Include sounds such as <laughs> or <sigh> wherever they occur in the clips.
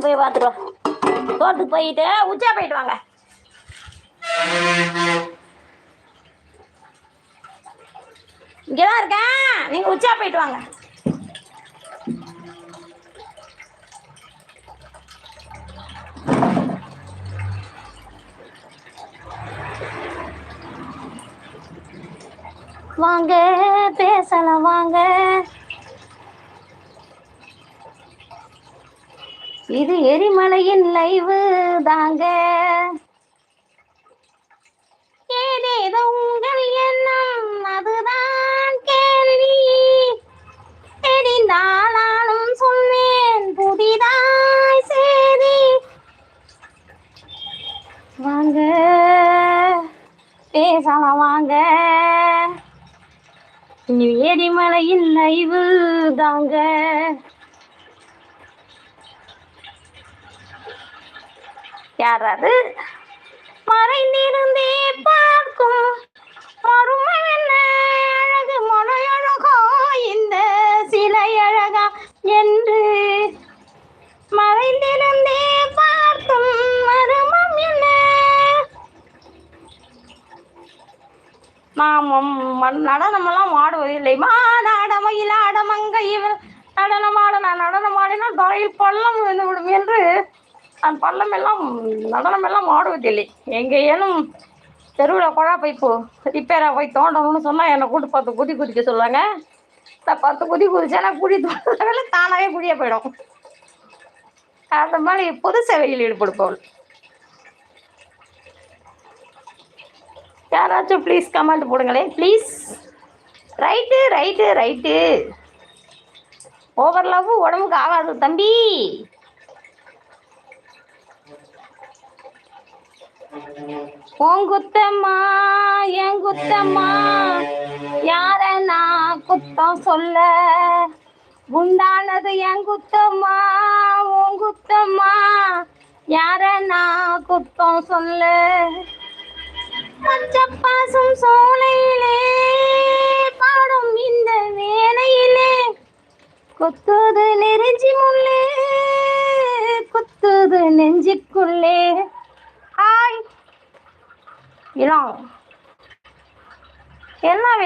தோட்டத்துக்கு போய் பார்த்துட்டு தோட்டத்துக்கு போயிட்டு உச்சா போயிட்டு வாங்க. இங்கதான் இருக்கேன். நீங்க உச்சா போயிட்டு வாங்க. வாங்க பேசலாம் வாங்க. இது எரிமலையின் லைவு தாங்க. ஏதேதோ உங்கள் எண்ணம் அதுதான் கேள்வி. தெரிந்தால் நானும் சொல்வேன் புதிதாய் சேரி வாங்க பேசலாம் வாங்க. எரிமலையின் லைவு தாங்க. யாராவது மறைந்திருந்தே பார்க்கும். மறுமை என்ன? அழகு மொழியழகா இந்த சிலை அழகா என்று மறைந்திருந்தே பார்க்கும். மருமம் என்ன? நாமம் நடனமெல்லாம் ஆடுவதில்லை மாநாட மயிலாட மங்கை நடனமாட நான் நடனமாடினால் தரையில் பள்ளம் நான் பள்ளம் எல்லாம் நடனம் எல்லாம் ஆடுவதில்லை. எங்கேயேனும் தெருவில் குழா பைப்பு ரிப்பேராக போய் தோண்டணும்னு சொன்னால் என்னை கூட்டு பத்து குதி குதிக்க சொல்லுவாங்க. பத்து குதி குதிச்சேன்னா குழி தோண்டல தானாகவே குழியாக போயிடும். அந்த மாதிரி பொது சேவையில் ஈடுபடுப்பவள் யாராச்சும் please comment போடுங்களேன். Please right right right over love உடம்புக்கு ஆகாது தம்பி. உன் குத்தம்மா என் குத்தம்மா யார நான் குத்தம் சொல்ல? குண்டானது என் குத்தம்மா உன் குத்தம்மா யார நான் குத்தம் சொல்ல? பச்சப்பாசும் சோலையிலே பாடும் இந்த வேலையிலே குத்து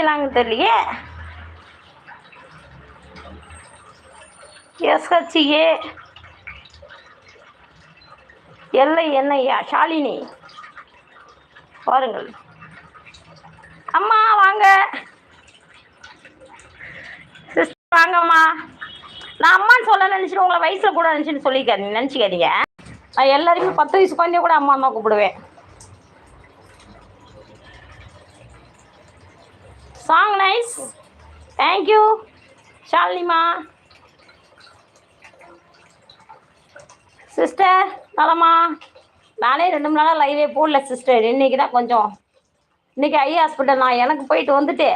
என்ன தெரியலையே? எஸ்ஹெச்ஏ. எல்லை என்னையா ஷாலினி? பாருங்கள். அம்மா வாங்க. சிஸ்டர் வாங்கம்மா. நான் அம்மான்னு சொல்ல நினச்சிட்டு உங்களை வயசில் கூட நினச்சின்னு சொல்லிக்காதீங்க நினச்சிக்காதீங்க. நான் எல்லாருமே பத்து வயசு குழந்தைய கூட அம்மா தான் கூப்பிடுவேன். சாங் நைஸ் தேங்க்யூ ஷாலினிமா சிஸ்டர் நலமா நானே ரெண்டு மணி நாளாக லைவே போடல சிஸ்டர் இன்னைக்கு தான் கொஞ்சம். இன்னைக்கு ஐ ஹாஸ்பிட்டல் நான் எனக்கு போயிட்டு வந்துட்டு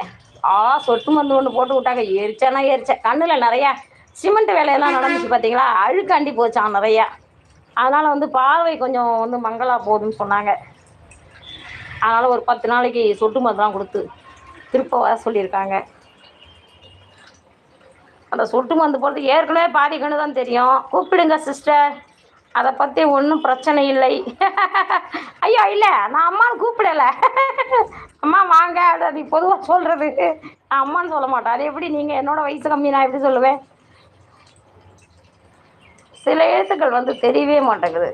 ஆ சொட்டு மருந்து ஒன்று போட்டு விட்டாங்க. எரிச்சானா எரிச்சேன். கண்ணில் நிறையா சிமெண்ட் வேலையெல்லாம் நடந்துச்சு பார்த்தீங்களா அழுக்காண்டி போச்சான் நிறையா. அதனால் வந்து பார்வை கொஞ்சம் வந்து மங்களாக போகுதுன்னு சொன்னாங்க. அதனால் ஒரு பத்து நாளைக்கு சொட்டு மருந்துலாம் கொடுத்து திருப்ப வர சொல்லியிருக்காங்க. அந்த சொட்டு மருந்து போடுறது ஏற்கனவே பாதி தான் தெரியும். கூப்பிடுங்க சிஸ்டர் அதை பற்றி ஒன்றும் பிரச்சனை இல்லை. <laughs> ஐயோ இல்லை நான் அம்மான்னு கூப்பிடலை. <laughs> அம்மா வாங்க. அது பொதுவாக சொல்கிறது நான் அம்மான்னு சொல்ல மாட்டேன். அது எப்படி நீங்கள் என்னோடய வயசு கம்மி நான் எப்படி சொல்லுவேன்? சில எழுத்துக்கள் வந்து தெரியவே மாட்டேங்குது.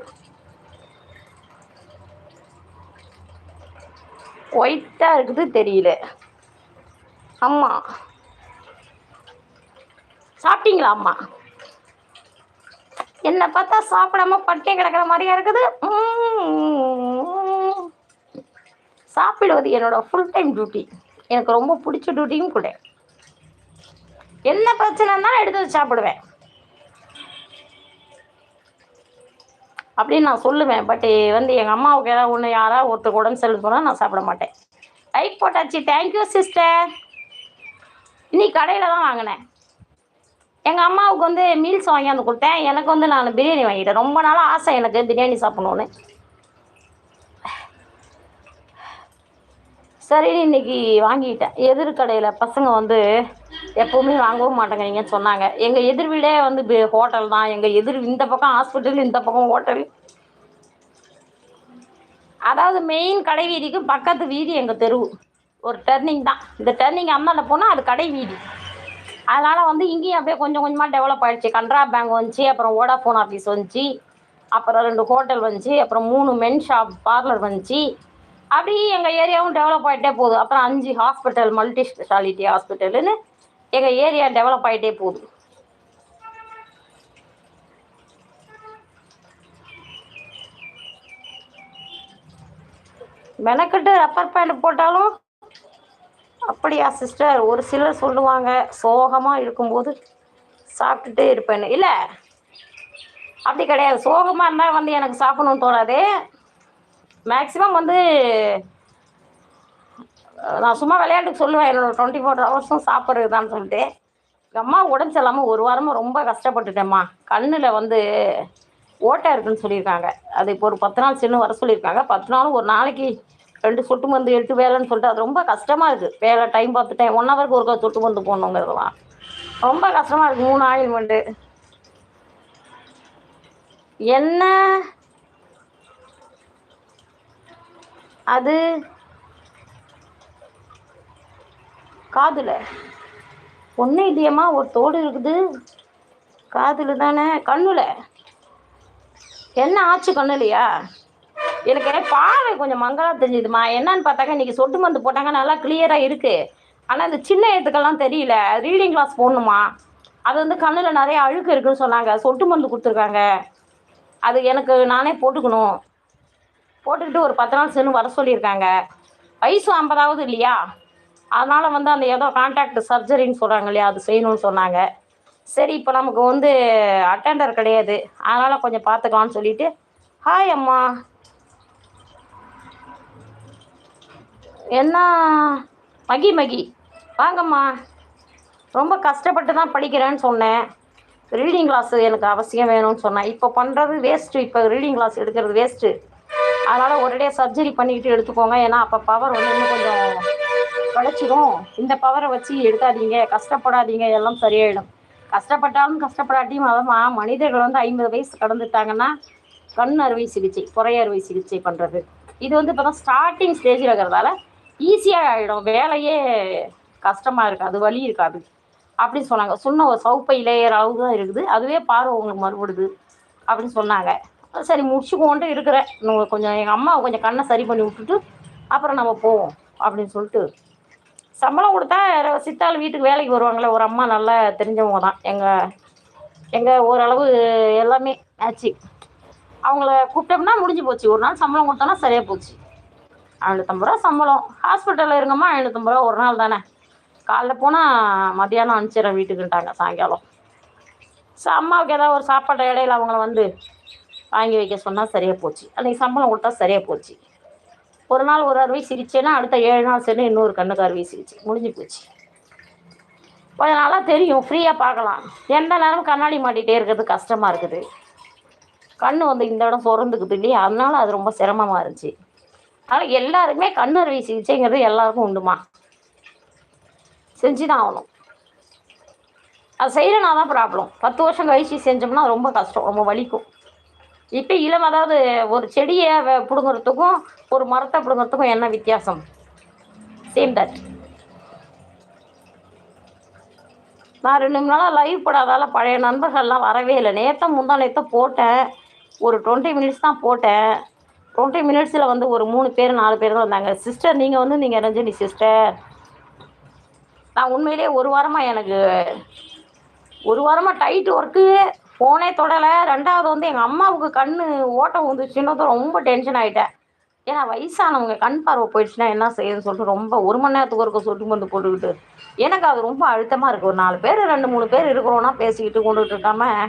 ஒயிட்டாக இருக்குது தெரியல. அம்மா. சாப்பிட்டீங்களா அம்மா? என்னை பார்த்தா சாப்பிடாம பட்டே கிடக்கிற மாதிரியா இருக்குது. சாப்பிடுவது என்னோட ஃபுல் டைம் டியூட்டி எனக்கு ரொம்ப பிடிச்ச டியூட்டியும் கூட. என்ன பிரச்சனைன்னா எடுத்து வச்சு சாப்பிடுவேன். அப்படின்னு நான் சொல்லுவேன். பட் வந்து எங்கள் அம்மாவுக்கு ஏதாவது ஒன்று யாராவது ஒருத்தர் உடம்பு செல்லு போனால் நான் சாப்பிட மாட்டேன். லைக் போட்டாச்சு. தேங்க்யூ சிஸ்டர் இன்னைக்கு கடையில் தான் வாங்கினேன். எங்கள் அம்மாவுக்கு வந்து மீல்ஸ் வாங்கியாந்து கொடுத்தேன். எனக்கு வந்து நான் பிரியாணி வாங்கிட்டேன். ரொம்ப நாளாக ஆசை எனக்கு பிரியாணி சாப்பிடணுன்னு சரி இன்னைக்கு வாங்கிட்டேன். எதிர் கடையில் பசங்க வந்து எப்பவுமே வாங்கவும் மாட்டேங்கிறீங்கன்னு சொன்னாங்க. எங்கள் எதிர் வீடே வந்து ஹோட்டல் தான். எங்கள் எதிர் இந்த பக்கம் ஹாஸ்பிட்டல் இந்த பக்கம் ஹோட்டல். அதாவது மெயின் கடை வீதிக்கு பக்கத்து வீதி எங்கள் தெரு. ஒரு டர்னிங் தான். இந்த டர்னிங் அந்தாண்ட போனால் அது கடை வீதி அதனால் வந்து இங்கேயும் அப்படியே கொஞ்சம் கொஞ்சமாக டெவலப் ஆகிடுச்சு கன்ட்ரா பேங்க் வந்துச்சு அப்புறம் ஓடாஃபோன் ஆஃபீஸ் வந்துச்சு அப்புறம் ரெண்டு ஹோட்டல் வந்துச்சு அப்புறம் மூணு மென் ஷாப் பார்லர் வந்துச்சு. அப்படி எங்கள் ஏரியாவும் டெவலப் ஆகிட்டே போகுது. அப்புறம் அஞ்சு ஹாஸ்பிட்டல் மல்டி ஸ்பெஷாலிட்டி ஹாஸ்பிட்டலுன்னு எங்கள் ஏரியா டெவலப் ஆகிட்டே போகுது. மெனக்கட்டு ரப்பர் பேண்ட் போட்டாலும் அப்படியா சிஸ்டர் ஒரு சிலர் சொல்லுவாங்க சோகமாக இருக்கும்போது சாப்பிட்டுட்டே இருப்பேன்னு. இல்லை அப்படி கிடையாது. சோகமாக இருந்தால் வந்து எனக்கு சாப்பிடணும்னு தோணாது. மேக்ஸிமம் வந்து நான் சும்மா விளையாட்டுக்கு சொல்லுவேன். என்னோட டுவெண்ட்டி ஃபோர் ஹவர்ஸும் சாப்பிட்றது தான் சொல்லிட்டு. எங்கள் அம்மா உடம்பு சரியில்லாமல் ஒரு வாரமாக ரொம்ப கஷ்டப்பட்டுட்டேம்மா. கண்ணில் வந்து ஓட்டை இருக்குன்னு சொல்லியிருக்காங்க. அது இப்போ ஒரு பத்து நாள் சின்ன வர சொல்லியிருக்காங்க. பத்து நாளும் ஒரு நாளைக்கு ரெண்டு சொட்டு மருந்து எடுத்து வேலைன்னு சொல்லிட்டு அது ரொம்ப கஷ்டமாக இருக்குது வேலை டைம் பார்த்துட்டேன். ஒன் ஹவருக்கு ஒருக்கா சொட்டு மருந்து போடணுங்கிறதுலாம் ரொம்ப கஷ்டமாக இருக்குது மூணு ஆயில்மெண்ட்டு என்ன? அது? காதுல. ஒன்று இல்லையம்மா ஒரு தோடு இருக்குது. காதில் தானே. கண்ணுல. என்ன ஆச்சு கண்ணுலையா? எனக்கு பார்வை கொஞ்சம் மங்களா தெரிஞ்சுதுமா. என்னன்னு பார்த்தாக்க இன்னைக்கு சொட்டு மருந்து போட்டாங்க நல்லா கிளியராக இருக்குது ஆனால் இந்த சின்ன எழுத்துக்கெல்லாம் தெரியல. ரீடிங் கிளாஸ் போடணுமா? அது வந்து கண்ணில் நிறைய அழுக்கு இருக்குன்னு சொன்னாங்க. சொட்டு மருந்து கொடுத்துருக்காங்க. அது எனக்கு நானே போட்டுக்கணும். போட்டுக்கிட்டு ஒரு பத்து நாள் சென்று வர சொல்லியிருக்காங்க. வயசு ஐம்பதாவது இல்லையா? அதனால் வந்து அந்த ஏதோ கான்டாக்ட் சர்ஜரின்னு சொல்கிறாங்க இல்லையா? அது செய்யணும்னு சொன்னாங்க. சரி இப்போ நமக்கு வந்து அட்டெண்டர் கிடையாது. அதனால் கொஞ்சம் பார்த்துக்கலான்னு சொல்லிட்டு ஹாய் அம்மா. என்ன? மகி மகி. வாங்கம்மா. ரொம்ப கஷ்டப்பட்டு தான் படிக்கிறேன்னு சொன்னேன். ரீடிங் கிளாஸ் எனக்கு அவசியம் வேணும்னு சொன்னேன். இப்போ பண்ணுறது வேஸ்ட்டு இப்போ ரீடிங் கிளாஸ் எடுக்கிறது வேஸ்ட்டு அதனால் ஒரேடியாக சர்ஜரி பண்ணிக்கிட்டு எடுத்துக்கோங்க. ஏன்னா அப்போ பவர் வந்து இன்னும் கொஞ்சம் கிடச்சிடும் இந்த பவரை வச்சு எடுக்காதீங்க. கஷ்டப்படாதீங்க. எல்லாம் சரியாயிடும். கஷ்டப்பட்டாலும் கஷ்டப்படாட்டியும் அதமா மனிதர்கள் வந்து ஐம்பது வயசு கடந்துட்டாங்கன்னா கண் அறுவை சிகிச்சை குறை அறுவை சிகிச்சை பண்ணுறது இது வந்து இப்போ தான் ஸ்டார்டிங் ஸ்டேஜில் இருக்கிறதால ஈஸியாக ஆகிடும் வேலையே கஷ்டமாக இருக்காது வழி இருக்காது. அப்படின்னு சொன்னாங்க. சொன்ன ஒரு சவுப்பை லேயர் அளவு தான் இருக்குது. அதுவே பார்வை உங்களுக்கு மறுபடுது அப்படின்னு சொன்னாங்க. சரி முடிச்சு கொண்டு இருக்கிறேன் கொஞ்சம் எங்கள் அம்மாவை கொஞ்சம் கண்ணை சரி பண்ணி விட்டுட்டு அப்புறம் நம்ம போவோம் அப்படின்னு சொல்லிட்டு சம்பளம் கொடுத்தா சித்தாள் வீட்டுக்கு வேலைக்கு வருவாங்களே. ஒரு அம்மா நல்லா தெரிஞ்சவங்க தான். எங்கள் எங்கள் ஓரளவு எல்லாமே ஆச்சு அவங்கள கூப்பிட்டோம்னா முடிஞ்சு போச்சு. ஒரு நாள் சம்பளம் கொடுத்தோன்னா சரியாக போச்சு. ஐநூற்றம்பது ரூபா சம்பளம். ஹாஸ்பிட்டலில் இருங்கம்மா ஐநூற்றம்பது ரூபா ஒரு நாள் தானே. காலைல போனால் மத்தியானம் அனுப்பிச்சிடறேன் வீட்டுக்குன்ட்டாங்க சாயங்காலம். ஸோ அம்மாவுக்கு ஏதாவது ஒரு சாப்பாடு இடையில அவங்கள வந்து வாங்கி வைக்க சொன்னால் சரியாக போச்சு. அன்றைக்கி சம்பளம் கொடுத்தா சரியாக போச்சு. ஒரு நாள் ஒரு அறுவை சிகிச்சைன்னா அடுத்த ஏழு நாள் சேர்ந்து இன்னொரு கண்ணுக்கு அறுவை சிகிச்சை முடிஞ்சு போச்சு. கொஞ்ச நாளாக தெரியும் ஃப்ரீயாக பார்க்கலாம். எந்த நேரம் கண்ணாடி மாட்டிகிட்டே இருக்கிறது கஷ்டமாக இருக்குது. கண் வந்து இந்த இடம் சுரந்துக்குது இல்லையா? அதனால அது ரொம்ப சிரமமாக இருந்துச்சு. ஆனால் எல்லாருக்குமே கண் அறுவை சிகிச்சைங்கிறது எல்லாருக்கும் உண்டுமா? செஞ்சு தான் ஆகணும். அது செய்கிறனா தான் ப்ராப்ளம் பத்து வருஷம் கழிச்சு செஞ்சோம்னா ரொம்ப கஷ்டம் ரொம்ப வலிக்கும். இப்போ இளம் அதாவது ஒரு செடியை பிடுங்குறதுக்கும் ஒரு மரத்தை பிடுங்குறதுக்கும் என்ன வித்தியாசம்? சேம் தட் நான் ரெண்டு மூணு நாளாக லைவ் போடாதால பழைய நண்பர்கள்லாம் வரவே இல்லை. நேற்ற முந்தா நேற்ற போட்டேன். ஒரு டுவெண்ட்டி மினிட்ஸ் தான் போட்டேன். டுவெண்ட்டி மினிட்ஸில் வந்து ஒரு மூணு பேர் நாலு பேர் தான் வந்தாங்க. சிஸ்டர் நீங்கள் வந்து நீங்கள் ரஞ்சனி சிஸ்டர் நான் உண்மையிலே ஒரு வாரமாக எனக்கு ஒரு வாரமாக டைட் ஒர்க்கு ஃபோனே தொடலை. ரெண்டாவது வந்து எங்கள் அம்மாவுக்கு கண் ஓட்டம் வந்துச்சுன்னு ரொம்ப டென்ஷன் ஆகிட்டேன் ஏன்னா வயசானவங்க கண் பார்வை போயிடுச்சுன்னா என்ன செய்யுன்னு சொல்லிட்டு ரொம்ப ஒரு மணி நேரத்துக்கு ஒருக்க சொட்டு மருந்து போட்டுக்கிட்டு எனக்கு அது ரொம்ப அழுத்தமாக இருக்குது ஒரு நாலு பேர் ரெண்டு மூணு பேர் இருக்கிறோன்னா பேசிக்கிட்டு கொண்டுகிட்டு இருக்காமல்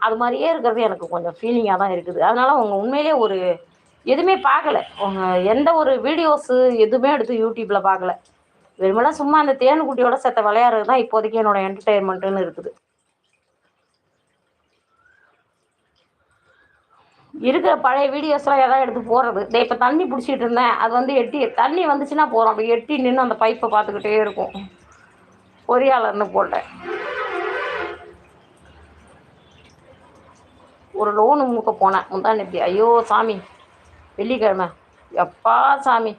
அது மாதிரியே இருக்கிறது எனக்கு கொஞ்சம் ஃபீலிங்காக தான் இருக்குது. அதனால் உங்கள் உண்மையிலே ஒரு எதுவுமே பார்க்கல. எந்த ஒரு வீடியோஸு எதுவுமே எடுத்து யூடியூப்பில் பார்க்கல. வெறுமனா சும்மா அந்த தேனுக்குட்டியோட செத்த விளையாடுறது தான் இப்போதைக்கு என்னோட என்டர்டெயின்மெண்ட்டுன்னு இருக்குது. இருக்கிற பழைய வீடியோஸ்லாம் எதாவது எடுத்து போடுறது. இப்போ தண்ணி பிடிச்சிட்டு இருந்தேன். அது வந்து எட்டி தண்ணி வந்துச்சுன்னா போகிறோம் அப்படி எட்டி நின்று அந்த பைப்பை பார்த்துக்கிட்டே இருக்கும். பொறியாளர்னு போட்டேன். ஒரு லோனு மூக்க போனேன். முந்தானத்தி ஐயோ சாமி. வெள்ளிக்கிழமை. எப்பா சாமி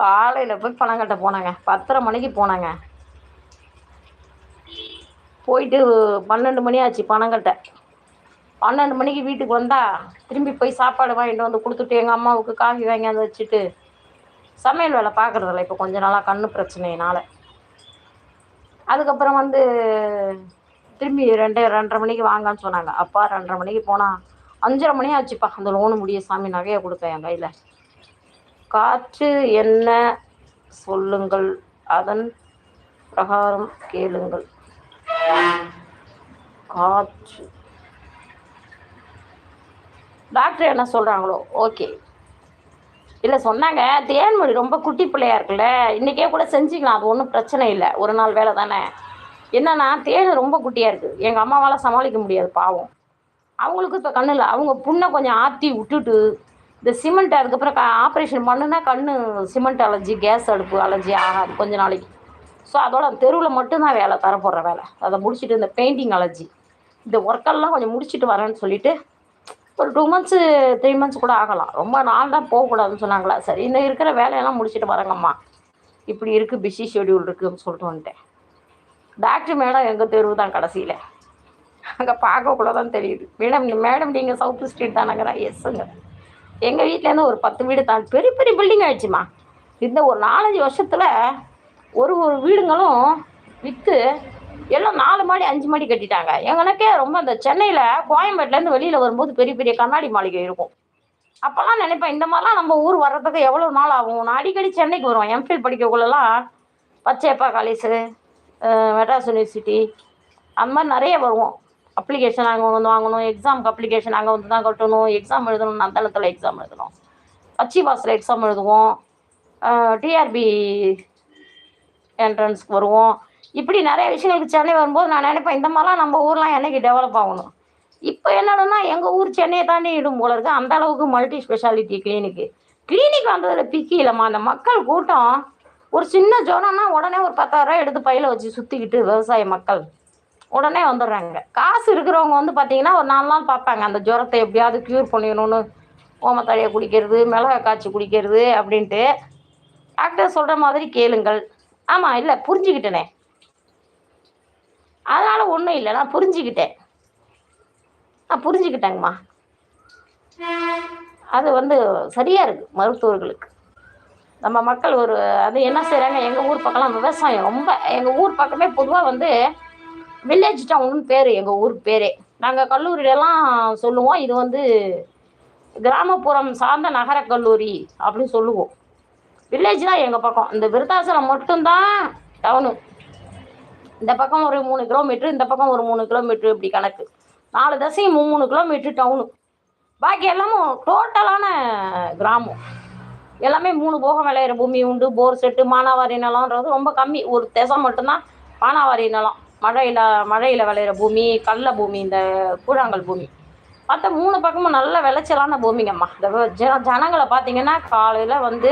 காலையில் போய் பணம் கட்ட போனாங்க. பத்தரை மணிக்கு போனாங்க. போயிட்டு பன்னெண்டு மணி ஆச்சு பணம் கட்ட பன்னெண்டு மணிக்கு வீட்டுக்கு வந்தால் திரும்பி போய் சாப்பாடு வாங்கிட்டு வந்து கொடுத்துட்டு எங்கள் அம்மாவுக்கு காஃபி வாங்கி வந்து வச்சுட்டு சமையல் வேலை பார்க்குறதில்ல. இப்போ கொஞ்ச நாளாக கண்ணு பிரச்சனையினால். அதுக்கப்புறம் வந்து திரும்பி ரெண்டு ரெண்டரை மணிக்கு வாங்கன்னு சொன்னாங்க. அப்பா ரெண்டரை மணிக்கு போனால் அஞ்சரை மணி ஆச்சுப்பா. அந்த லோனு முடிய சாமி நகையை கொடுக்க என் கையில். காற்று என்ன சொல்லுங்கள். அதன் பிரகாரம் கேளுங்கள். காற்று. டாக்டர் என்ன சொல்கிறாங்களோ ஓகே. இல்லை சொன்னாங்க தேன்மொழி ரொம்ப குட்டி பிள்ளையா இருக்குல்ல இன்றைக்கே கூட செஞ்சுக்கலாம் அது ஒன்றும் பிரச்சனை இல்லை. ஒரு நாள் வேலை தானே. என்னன்னா தேன் ரொம்ப குட்டியாக இருக்குது எங்கள் அம்மாவால் சமாளிக்க முடியாது பாவம். அவங்களுக்கும் இப்போ கண்ணு இல்லை. அவங்க புண்ணை கொஞ்சம் ஆற்றி விட்டுட்டு இந்த சிமெண்ட் அதுக்கப்புறம் ஆப்ரேஷன் பண்ணுனா கண் சிமெண்ட் அலர்ஜி கேஸ் அடுப்பு அலர்ஜி ஆகாது கொஞ்ச நாளைக்கு. ஸோ அதோட தெருவில் மட்டும்தான் வேலை தரப்போடுற வேலை. அதை முடிச்சுட்டு இந்த பெயிண்டிங் அலர்ஜி இந்த ஒர்க்கெல்லாம் கொஞ்சம் முடிச்சுட்டு வரேன்னு சொல்லிட்டு ஒரு டூ மந்த்ஸு த்ரீ மந்த்ஸ் கூட ஆகலாம். ரொம்ப நாள் தான் போகக்கூடாதுன்னு சொன்னாங்களா? சரி இந்த இருக்கிற வேலையெல்லாம் முடிச்சுட்டு வரேங்கம்மா. இப்படி இருக்குது பிஸி ஷெடியூல் இருக்குதுன்னு சொல்லிட்டு வந்துட்டேன். டாக்டர் மேடம் எங்கள் தெருவு தான் கடைசியில். அங்கே பார்க்கக்குள்ள தான் தெரியுது. மேடம் மேடம் நீங்கள் சவுத் ஸ்ட்ரீட் தானங்கிறா? எஸ்ஸுங்க எங்கள் வீட்டிலேருந்து ஒரு பத்து வீடு தான் பெரிய பெரிய பில்டிங் ஆயிடுச்சுமா. இந்த ஒரு நாலஞ்சு வருஷத்தில் ஒரு ஒரு வீடுங்களும் விற்று எல்லாம் நாலு மாடி அஞ்சு மாடி கட்டிட்டாங்க. எங்களுக்கே ரொம்ப இந்த சென்னையில் கோயம்பேட்டிலேருந்து வெளியில் வரும்போது பெரிய பெரிய கண்ணாடி மாளிகை இருக்கும். அப்போல்லாம் நினைப்பேன் இந்த மாதிரிலாம் நம்ம ஊர் வர்றதுக்கு எவ்வளோ நாள் ஆகும்? நான் அடிக்கடி சென்னைக்கு வருவேன். எம்ஃபில் படிக்கக்குள்ளலாம் பச்சையப்பா காலேஜு மெட்ராஸ் யூனிவர்சிட்டி அந்த மாதிரி நிறைய வருவோம். அப்ளிகேஷன் அங்கே வந்து வாங்கணும் எக்ஸாமுக்கு அப்ளிகேஷன் அங்கே வந்து தான் கட்டணும் எக்ஸாம் எழுதணும் நந்தனத்தில் எக்ஸாம் எழுதணும். பச்சி பாஸில் எக்ஸாம் எழுதுவோம் டிஆர்பி என்ட்ரன்ஸ்க்கு வருவோம். இப்படி நிறைய விஷயங்களுக்கு சென்னை வரும்போது நான் நினைப்பேன் இந்த மாதிரிலாம் நம்ம ஊர்லாம் என்னைக்கு டெவலப் ஆகணும்? இப்போ என்னடனா எங்கள் ஊர் சென்னையை தாண்டி இடும் போல இருக்குது அந்த அளவுக்கு மல்டி ஸ்பெஷாலிட்டி கிளினிக்கு கிளினிக் வந்ததில் பிக்கி இல்லைம்மா. அந்த மக்கள் கூட்டம் ஒரு சின்ன ஜோனம்னா உடனே ஒரு பத்தாயிரம் எடுத்து பையில வச்சு சுற்றிக்கிட்டு விவசாய மக்கள். உடனே வந்துடுறாங்க. காசு இருக்கிறவங்க வந்து பார்த்தீங்கன்னா ஒரு நாலு நாள் பார்ப்பாங்க. அந்த ஜுரத்தை எப்படியாவது க்யூர் பண்ணிடணும்னு. ஓமத்தழையை குடிக்கிறது மிளகா காய்ச்சி குடிக்கிறது அப்படின்ட்டு. டாக்டர் சொல்கிற மாதிரி கேளுங்கள். ஆமாம் இல்லை புரிஞ்சுக்கிட்டேனே. அதனால் ஒன்றும் இல்லை நான் புரிஞ்சுக்கிட்டேன். நான் புரிஞ்சுக்கிட்டேங்கம்மா. அது வந்து சரியாக இருக்குது மருத்துவர்களுக்கு. நம்ம மக்கள் ஒரு அது என்ன செய்கிறாங்க எங்கள் ஊர் பக்கம்லாம் விவசாயம் ரொம்ப எங்கள் ஊர் பக்கமே பொதுவாக வந்து வில்லேஜ் டவுன் பேர் எங்கள் ஊர் பேரே. நாங்கள் கல்லூரியிலலாம் சொல்லுவோம் இது வந்து கிராமப்புறம் சார்ந்த நகர கல்லூரி அப்படின்னு சொல்லுவோம். வில்லேஜ் தான் எங்கள் பக்கம். இந்த விருத்தாசலம் மட்டும்தான் டவுனு இந்த பக்கம் ஒரு மூணு கிலோமீட்ரு இந்த பக்கம் ஒரு மூணு கிலோமீட்ரு இப்படி கணக்கு. நாலு தசையும் மூணு கிலோமீட்ரு டவுனு பாக்கி எல்லாமும் டோட்டலான கிராமம். எல்லாமே மூணு போகம் விளையிற பூமி உண்டு போர் செட்டு மானாவாரி நிலம்ன்றது ரொம்ப கம்மி. ஒரு திசை மட்டும்தான் மானாவாரி நிலம். மழையில் மழையில் விளையிற பூமி கடல பூமி இந்த கூழாங்கல் பூமி. மற்ற மூணு பக்கமும் நல்ல விளைச்சலான பூமிங்கம்மா. இந்த ஜன ஜனங்களை பார்த்தீங்கன்னா காலையில் வந்து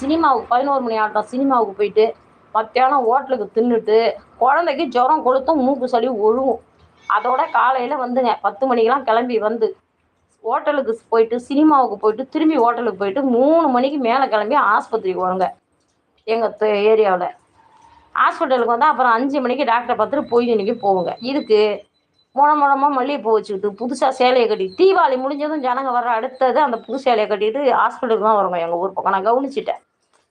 சினிமாவுக்கு பதினோரு மணி ஆட்டம் சினிமாவுக்கு போயிட்டு மத்தியானம் ஹோட்டலுக்கு தின்னுட்டு குழந்தைக்கு ஜுரம் கொளுத்தும் மூக்கு சளி ஒழுகும். அதோட காலையில் வந்துங்க பத்து மணிக்கெலாம் கிளம்பி வந்து ஹோட்டலுக்கு போயிட்டு சினிமாவுக்கு போயிட்டு திரும்பி ஹோட்டலுக்கு போயிட்டு மூணு மணிக்கு மேலே கிளம்பி ஆஸ்பத்திரிக்கு வருங்க. எங்கள் ஏரியாவில். ஹாஸ்பிட்டலுக்கு வந்தால் அப்புறம் அஞ்சு மணிக்கு டாக்டரை பார்த்துட்டு பொய்தனிக்கு போவோங்க இதுக்கு முழ மூலமாக மல்லிகைப்பூ வச்சுக்கிட்டு புதுசாக சேலையை கட்டி தீபாவளி முடிஞ்சதும் ஜனங்க வர அடுத்தது அந்த புது சேலையை கட்டிட்டு ஹாஸ்பிட்டலுக்கு தான் வருங்க எங்கள் ஊர் பக்கம். நான் கவனிச்சிட்டேன்.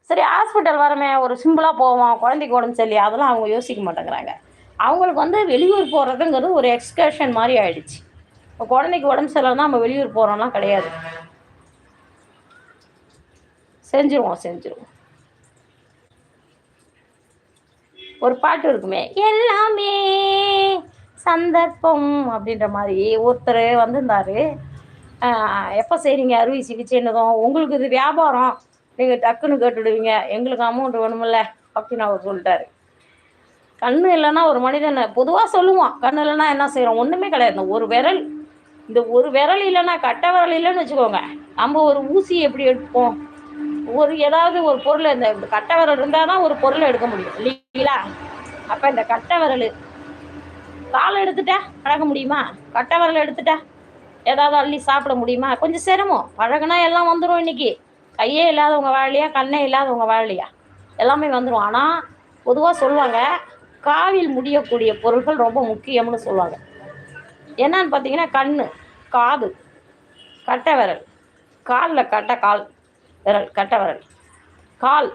சரி ஹாஸ்பிட்டல் வரமே ஒரு சிம்பிளாக போவோம் குழந்தைக்கு உடம்பு சரி அதெல்லாம் அவங்க யோசிக்க மாட்டேங்கிறாங்க. அவங்களுக்கு வந்து வெளியூர் போகிறதுங்கிறது ஒரு எக்ஸ்கர்ஷன் மாதிரி ஆயிடுச்சு. இப்போ குழந்தைக்கு உடம்பு சரியில்லைன்னா நம்ம வெளியூர் போகிறோம்லாம் கிடையாது. செஞ்சுருவோம் செஞ்சுருவோம். ஒரு பாட்டு இருக்குமே எல்லாமே சந்தர்ப்பம் அப்படின்ற மாதிரி ஒருத்தர் வந்திருந்தாரு. எப்போ செய்கிறீங்க அறுவை சிகிச்சைன்னதும் உங்களுக்கு இது வியாபாரம். நீங்கள் டக்குன்னு கேட்டுடுவீங்க. எங்களுக்கு அமௌண்ட் வேணுமில்ல அப்படின்னு அவர் சொல்லிட்டாரு. கண்ணு இல்லைன்னா ஒரு மனிதன் பொதுவாக சொல்லுவான் கண்ணு இல்லைன்னா என்ன செய்கிறோம் ஒன்றுமே கிடையாது. இந்த ஒரு விரல் இந்த ஒரு விரல் இல்லைன்னா கட்டை விரல் இல்லைன்னு வச்சுக்கோங்க. நம்ம ஒரு ஊசி எப்படி எடுப்போம்? ஒரு ஏதாவது ஒரு பொருள் இந்த இந்த கட்டை விரல் இருந்தால் தான் ஒரு பொருளை எடுக்க முடியும் இல்லைங்களா? அப்போ இந்த கட்டை விரல் கால் எடுத்துட்டா பழக முடியுமா? கட்டை விரல் எடுத்துட்டா ஏதாவது அள்ளி சாப்பிட முடியுமா? கொஞ்சம் சிரமம். பழகுனா எல்லாம் வந்துடும் இன்னைக்கு. கையே இல்லாதவங்க வாழலையா? கண்ணே இல்லாதவங்க வாழலையா? எல்லாமே வந்துடும் ஆனால் பொதுவாக சொல்லுவாங்க காவில் முடியக்கூடிய பொருட்கள் ரொம்ப முக்கியம்னு சொல்லுவாங்க. என்னன்னு பார்த்தீங்கன்னா கண் காது கட்டை விரல் காலில் கட்டை கால். விரல் கட்டை விரல். கால்.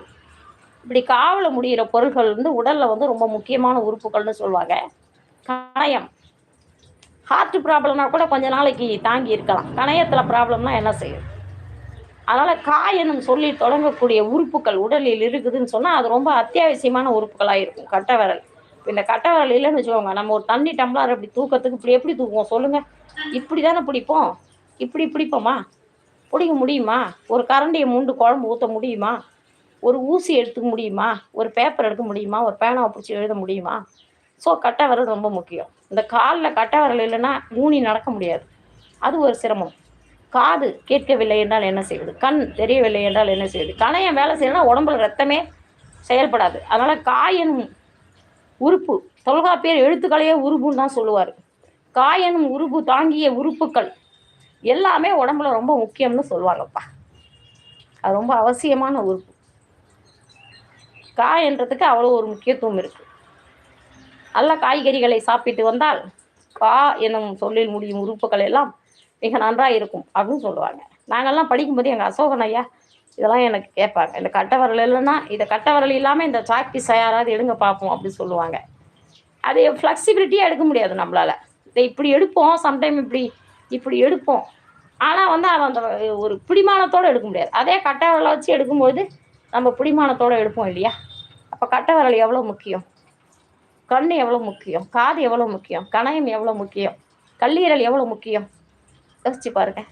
இப்படி காவில் முடிகிற பொருள்கள் வந்து உடலில் வந்து ரொம்ப முக்கியமான உறுப்புகள்னு சொல்லுவாங்க. கணையம். ஹார்ட் ப்ராப்ளம்னா கூட கொஞ்ச நாளைக்கு தாங்கி இருக்கலாம். கணையத்தில் ப்ராப்ளம்னா என்ன செய்யும்? அதனால் காயனும் சொல்லி தொடங்கக்கூடிய உறுப்புகள் உடலில் இருக்குதுன்னு சொன்னால் அது ரொம்ப அத்தியாவசியமான உறுப்புகளாக இருக்கும். கட்டை விரல். இந்த கட்டை விரல் இல்லைன்னு வச்சுக்கோங்க. நம்ம ஒரு தண்ணி டம்ளர் அப்படி தூக்கத்துக்கு இப்படி எப்படி தூக்குவோம் சொல்லுங்கள் இப்படி தானே பிடிப்போம்? இப்படி பிடிப்போமா? பிடிக்க முடியுமா? ஒரு கரண்டியை மூண்டு குழம்பு ஊற்ற முடியுமா? ஒரு ஊசி எடுத்துக்க முடியுமா? ஒரு பேப்பர் எடுக்க முடியுமா? ஒரு பேனாவை பிடிச்சி எழுத முடியுமா? ஸோ கட்டை வரல் ரொம்ப முக்கியம். இந்த காலில் கட்டை வரல் இல்லைன்னா ஊனி நடக்க முடியாது. அது ஒரு சிரமம். காது கேட்கவில்லை என்றால் என்ன செய்வது? கண் தெரியவில்லை என்றால் என்ன செய்வது? கணையம் வேலை செய்யணும்னா உடம்புல ரத்தமே செயல்படாது. அதனால் காயனும் உறுப்பு தொல்காப்பியர் எழுத்துக்களையே உறுப்புன்னு தான் சொல்லுவார். காயனும் உறுப்பு தாங்கிய உறுப்புக்கள். எல்லாமே உடம்புல ரொம்ப முக்கியம்னு சொல்லுவாங்கப்பா. அது ரொம்ப அவசியமான உறுப்பு. காயன்றதுக்கு அவ்வளோ ஒரு முக்கியத்துவம் இருக்கு. நல்ல காய்கறிகளை சாப்பிட்டு வந்தால் கா என்னும் சொல்லில் முடியும் உறுப்புகள் எல்லாம் மிக நன்றாக இருக்கும் அப்படின்னு சொல்லுவாங்க. நாங்கள்லாம் படிக்கும்போது எங்கள் அசோகன் ஐயா இதெல்லாம் எனக்கு கேட்பாங்க. இந்த கட்டை வரல் இல்லைன்னா இதை கட்டை வரல் இல்லாமல் இந்த சாக் பீஸ் யாராவது எடுங்க பார்ப்போம் அப்படின்னு சொல்லுவாங்க. அது ஃப்ளெக்சிபிலிட்டியாக எடுக்க முடியாது நம்மளால். இதை இப்படி எடுப்போம் சம்டைம் இப்படி இப்படி எடுப்போம். ஆனால் வந்து அதை அந்த ஒரு பிடிமானத்தோடு எடுக்க முடியாது. அதே கட்டை விரலை வச்சு எடுக்கும்போது நம்ம பிடிமானத்தோடு எடுப்போம் இல்லையா? அப்போ கட்டை விரல் எவ்வளோ முக்கியம்? கண் எவ்வளோ முக்கியம்? காது எவ்வளோ முக்கியம்? கணையம் எவ்வளோ முக்கியம்? கல்லீரல் எவ்வளோ முக்கியம்? யோசிச்சு பாருங்க.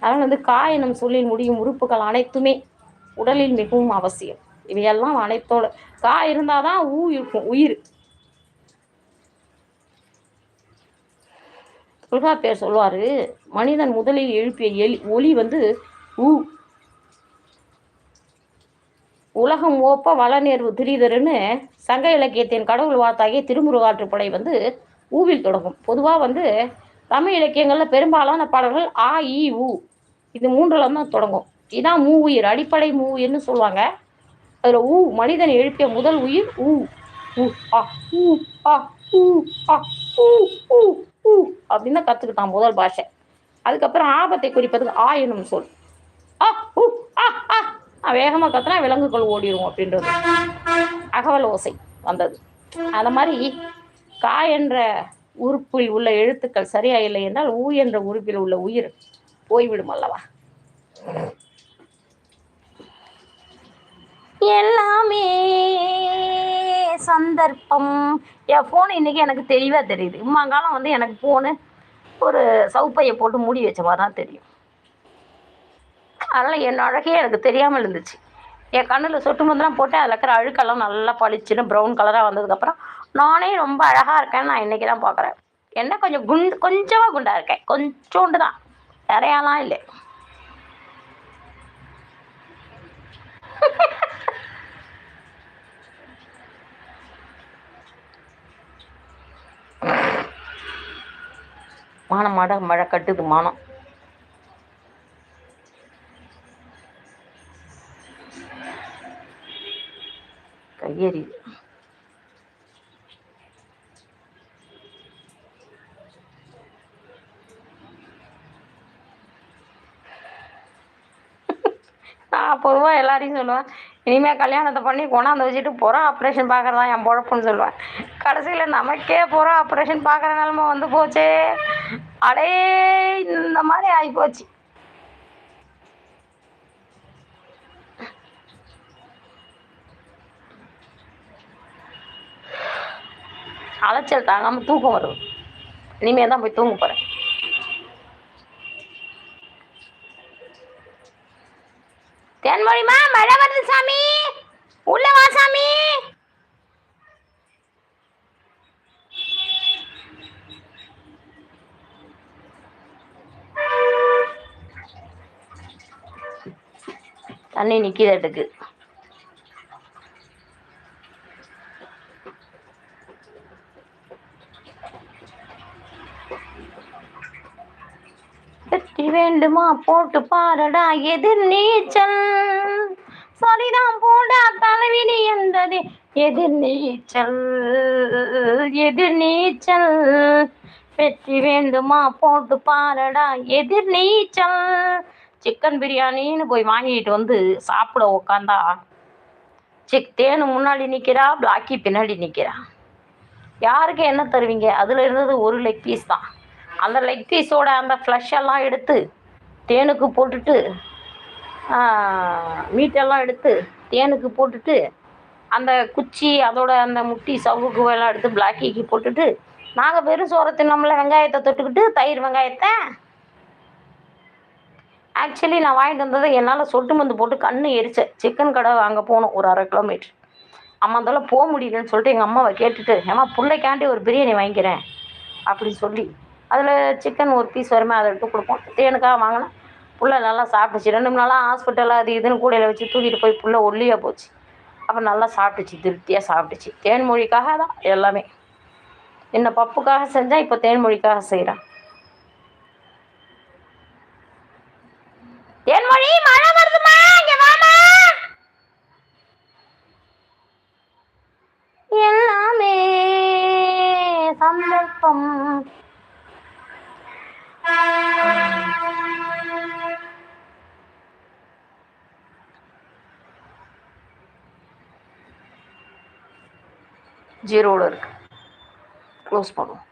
அதனால் வந்து காயனம் சொல்லில் முடியும் உறுப்புகள் அனைத்துமே உடலில் மிகவும் அவசியம். இவையெல்லாம் அனைத்தோட கா இருந்தால் தான் ஊ இருக்கும் உயிர். தொல்காப்பியர் சொல்லுவார். மனிதன் முதலில் எழுப்பிய எலி ஒலி வந்து ஊ உலகம் ஓப்ப வளநேர்வு திரிதருன்னு சங்க இலக்கியத்தின் கடவுள் வார்த்தாகிய திருமுருகாற்றுப்படை வந்து ஊவில் தொடங்கும். பொதுவாக வந்து தமிழ் இலக்கியங்களில் பெரும்பாலான பாடல்கள் ஆ இ உ. இது மூன்றுல தான் தொடங்கும். இதான் மூ உயிர் அடிப்படை மூ உயிர்னு சொல்லுவாங்க. அதில் ஊ மனிதன் எழுப்பிய முதல் உயிர் ஊ ஊ ஆ ஊ ஆ ஊ ஆ ஊ ஊ ஊ அப்படின்னு தான் கற்றுக்கிட்டான் முதல் பாஷை. அதுக்கப்புறம் ஆபத்தை குறிப்பதுக்கு ஆ எனும் சொல். ஆ ஊ ஆ ஆ. வேகமாக கத்துனா விலங்குகள் ஓடிடும் அப்படின்றது. அகவல் ஓசை வந்தது. அந்த மாதிரி கா என்ற உறுப்பில் உள்ள எழுத்துக்கள் சரியா இல்லை என்றால் ஊ என்ற உறுப்பில் உள்ள உயிர் போய்விடும் அல்லவா? எல்லாமே சந்தர்ப்பம். என் ஃபோன் இன்னைக்கு எனக்கு தெளிவாக தெரியுது. இம்மாங்காலம் வந்து எனக்கு ஃபோனு ஒரு சவுப்பையை போட்டு மூடி வச்ச மாதிரி தான் தெரியும். அதனால் என் அழகே எனக்கு தெரியாமல் இருந்துச்சு. என் கண்ணில் சொட்டு மந்தெல்லாம் போட்டு அதில் இருக்கிற அழுக்கெல்லாம் நல்லா பளிச்சுன்னு ப்ரௌன் கலராக வந்ததுக்கப்புறம் நானே ரொம்ப அழகாக இருக்கேன்னு நான் இன்றைக்கி தான் பார்க்குறேன் என்ன கொஞ்சம் குண்டு கொஞ்சமாக குண்டாக இருக்கேன். கொஞ்சோண்டு தான். நிறையாலாம் இல்லை. <laughs> மானம் மாட மழை கட்டுது மானம். கையெறியுது நான் பொதுவாக எல்லாரையும் சொல்லுவேன். இனிமேல் கல்யாணத்தை பண்ணி கொண்டாந்து வச்சுட்டு புற ஆப்ரேஷன் பார்க்குறதா என் பொழப்புன்னு சொல்லுவேன். கடைசியில் நமக்கே புற ஆப்ரேஷன் பார்க்குற நிலமை வந்து போச்சே. அடே இந்த மாதிரி ஆகி போச்சு அலைச்சல் தாங்காமல் தூக்கம் வரும் இனிமே தான் போய் தூங்க போகிறேன் தென்மொழிமா மழை வருது சாமி. உள்ள வா சாமி. தண்ணி நிற்கிறதுக்கு வெற்றி வேண்டுமா போட்டு பாரடா எதிர் நீச்சல். சரிதான் போடா தலைவி நீ என்பது எதிர் நீச்சல். எதிர் நீச்சல். வெற்றி வேண்டுமா போட்டு பாரடா எதிர் நீச்சல். சிக்கன் பிரியாணின்னு போய் வாங்கிட்டு வந்து சாப்பிட உக்காந்தா சிக் தேனு முன்னாடி நிற்கிறா பிளாக்கி பின்னாடி நிற்கிறா யாருக்கு என்ன தருவீங்க? அதில் இருந்தது ஒரு லெக் பீஸ் தான். அந்த லெக் பீஸோட அந்த ஃப்ளஷ் எல்லாம் எடுத்து தேனுக்கு போட்டுட்டு மீட்டெல்லாம் எடுத்து தேனுக்கு போட்டுட்டு அந்த குச்சி அதோட அந்த முட்டி சவுக்கு எல்லாம் எடுத்து பிளாக்கிக்கு போட்டுட்டு நாங்கள் வெறும் சோறை தின்னோம்ல வெங்காயத்தை தொட்டுக்கிட்டு தயிர் வெங்காயத்தை ஆக்சுவலி நான் வாங்கிட்டு வந்ததை என்னால் சொட்டு மருந்து போட்டு கண்ணு எரிச்சேன் சிக்கன் கடை அங்கே போகணும் ஒரு அரை கிலோமீட்டர் அம்மா இருந்தாலும் போக முடியலன்னு சொல்லிட்டு எங்கள் அம்மாவை கேட்டுட்டு ஏமா பிள்ளைக்காண்டி ஒரு பிரியாணி வாங்கிக்கிறேன். அப்படின்னு சொல்லி அதில் சிக்கன் ஒரு பீஸ் வருமே அதை எடுத்து கொடுப்போம். தேனுக்காக வாங்கினேன். புள்ள நல்லா சாப்பிட்டுச்சு. ரெண்டு மூணு நாளாக ஹாஸ்பிட்டலில் அது இதுன்னு கூடையில் வச்சு தூக்கிட்டு போய் புள்ள ஒல்லியாக போச்சு. அப்போ நல்லா சாப்பிட்டுச்சு திருப்தியாக சாப்பிட்டுச்சு. தேன்மொழிக்காக தான் எல்லாமே. என்ன பப்புக்காக செஞ்சால் இப்போ தேன்மொழிக்காக செய்கிறேன் என் மொழி மழை வருதுமா இங்க வாமா. எல்லாமே சந்தர்ப்பம். ஜீரோவில் இருக்கு. க்ளோஸ் பண்ணுவோம்.